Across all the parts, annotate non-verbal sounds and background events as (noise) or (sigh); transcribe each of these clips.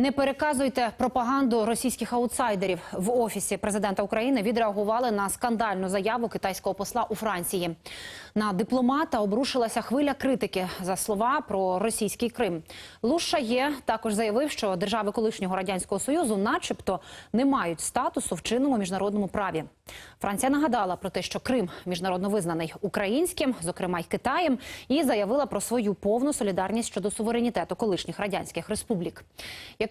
Не переказуйте пропаганду російських аутсайдерів. В офісі президента України відреагували на скандальну заяву китайського посла у Франції. На дипломата обрушилася хвиля критики за слова про російський Крим. Луш Шає також заявив, що держави колишнього радянського союзу, начебто, не мають статусу в чинному міжнародному праві. Франція нагадала про те, що Крим міжнародно визнаний українським, зокрема й Китаєм, і заявила про свою повну солідарність щодо суверенітету колишніх радянських республік.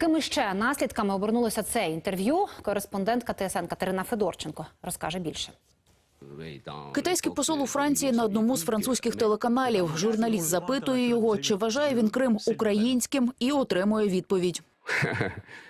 Якими ще наслідками обернулося це інтерв'ю? Кореспондентка ТСН Катерина Федорченко розкаже більше. Китайський посол у Франції на одному з французьких телеканалів. Журналіст запитує його, чи вважає він Крим українським, і отримує відповідь. (laughs)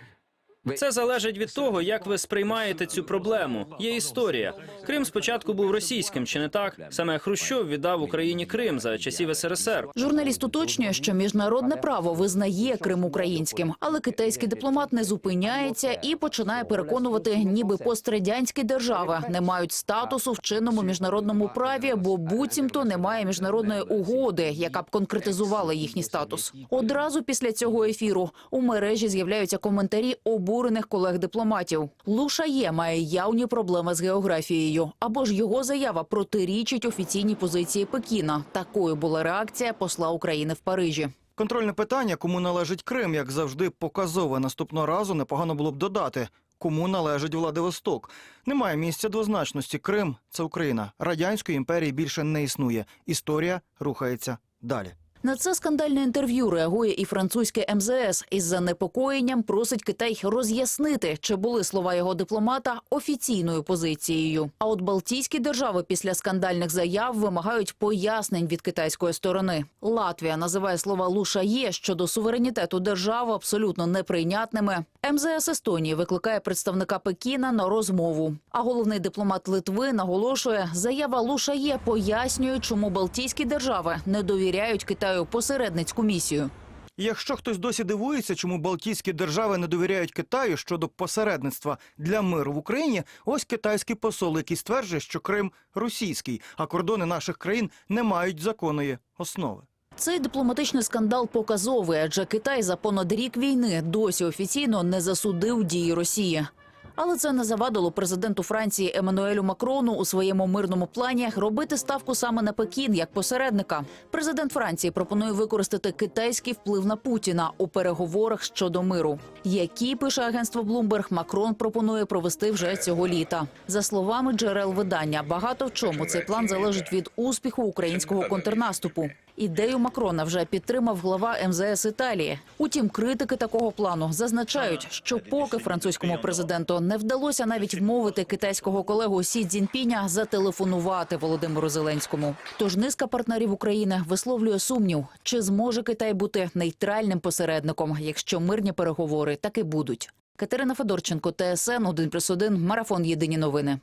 Це залежить від того, як ви сприймаєте цю проблему. Є історія. Крим спочатку був російським, чи не так? Саме Хрущов віддав Україні Крим за часів СРСР. Журналіст уточнює, що міжнародне право визнає Крим українським, але китайський дипломат не зупиняється і починає переконувати, ніби пострадянські держави не мають статусу в чинному міжнародному праві, бо буцімто немає міжнародної угоди, яка б конкретизувала їхній статус. Одразу після цього ефіру у мережі з'являються коментарі обурених колег дипломатів. Лушає має явні проблеми з географією, або ж його заява протирічить офіційній позиції Пекіна. Такою була реакція посла України в Парижі. Контрольне питання, кому належить Крим, як завжди, показове. Наступного разу непогано було б додати. Кому належить Владивосток? Немає місця двозначності. Крим це Україна. Радянської імперії більше не існує. Історія рухається далі. На це скандальне інтерв'ю реагує і французьке МЗС із занепокоєнням просить Китай роз'яснити, чи були слова його дипломата офіційною позицією. А от Балтійські держави після скандальних заяв вимагають пояснень від китайської сторони. Латвія називає слова Лушає щодо суверенітету держави абсолютно неприйнятними. МЗС Естонії викликає представника Пекіна на розмову. А головний дипломат Литви наголошує, заява Лушає пояснює, чому Балтійські держави не довіряють Китаю посередницьку місію. Якщо хтось досі дивується, чому Балтійські держави не довіряють Китаю щодо посередництва для миру в Україні, ось китайський посол, який стверджує, що Крим російський, а кордони наших країн не мають законної основи. Цей дипломатичний скандал показовий, адже Китай за понад рік війни досі офіційно не засудив дії Росії. Але це не завадило президенту Франції Еммануелю Макрону у своєму мирному плані робити ставку саме на Пекін як посередника. Президент Франції пропонує використати китайський вплив на Путіна у переговорах щодо миру, які пише агентство Bloomberg, Макрон пропонує провести вже цього літа. За словами джерел видання, багато в чому цей план залежить від успіху українського контрнаступу. Ідею Макрона вже підтримав глава МЗС Італії. Утім, критики такого плану зазначають, що поки французькому президенту не вдалося навіть вмовити китайського колегу Сі Цзіньпіня зателефонувати Володимиру Зеленському. Тож низка партнерів України висловлює сумнів, чи зможе Китай бути нейтральним посередником, якщо мирні переговори таки будуть. Катерина Федорченко, ТСН 1+,1, Марафон Єдині новини.